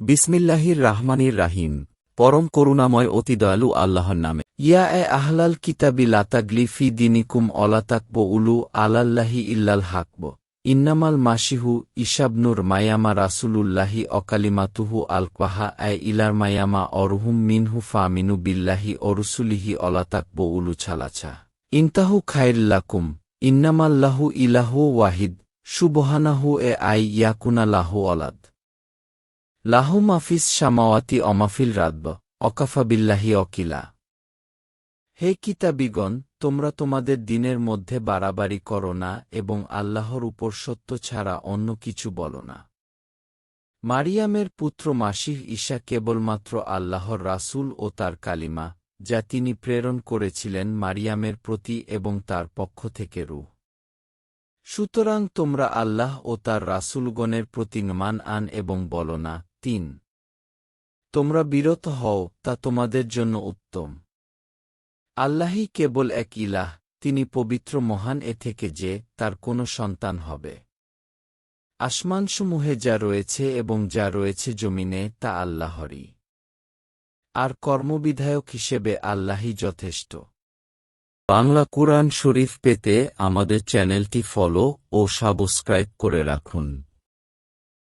বিসমিল্লাহির রাহমানির রাহিম। পরম করুণাময় অতি দয়ালু আল্লাহর নামে। ইয়া এ আহলাল কিতাবি লাতাগলি ফি দিনিকুম অলাতাকব উলু আলাল্লাহি ইল্লাল হাকব ইন্নামাল মাসিহু ইসাবনুর মায়ামা রাসুলুল্লাহি অকালিমাতুহু আলকাহা এ ইলার মায়ামা অরহুম মিনহু ফামিনু বিল্লাহি অরুসুলিহি অলাতাকব উলু ছালাছা ইন্তাহু খাইল্লাকুম ইন্নামাল্লাহু ইলাহু ওয়াহিদ। সুবহানাহু এ আই ইয়াকুনা লাহু অলাদ লাহু মাফিস সামাওয়াতি অমাফিল রাদব অকাফা বিল্লাহি অকিলা। হে কিতাবিগণ, তোমরা তোমাদের দিনের মধ্যে বাড়াবাড়ি করো না এবং আল্লাহর উপর সত্য ছাড়া অন্য কিছু বলো না। মারিয়ামের পুত্র মাসিহ ঈশা কেবলমাত্র আল্লাহর রাসূল ও তার কালিমা, যা তিনি প্রেরণ করেছিলেন মারিয়ামের প্রতি এবং তার পক্ষ থেকে রূহ। সুতরাং তোমরা আল্লাহ ও তার রাসূলগণের প্রতি মান আন এবং বল না তিন। তোমরা বিরত হও, তা তোমাদের জন্য উত্তম। আল্লাহই কেবল এক ইলাহ, তিনি পবিত্র মহান এ থেকে যে, তার কোনো সন্তান হবে। আসমানসমূহে যা রয়েছে এবং যা রয়েছে জমিনে, তা আল্লাহরই। আর কর্মবিধায়ক হিসেবে আল্লাহই যথেষ্ট। বাংলা কুরআন শরীফ পেতে আমাদের চ্যানেলটি ফলো ও সাবস্ক্রাইব করে রাখুন।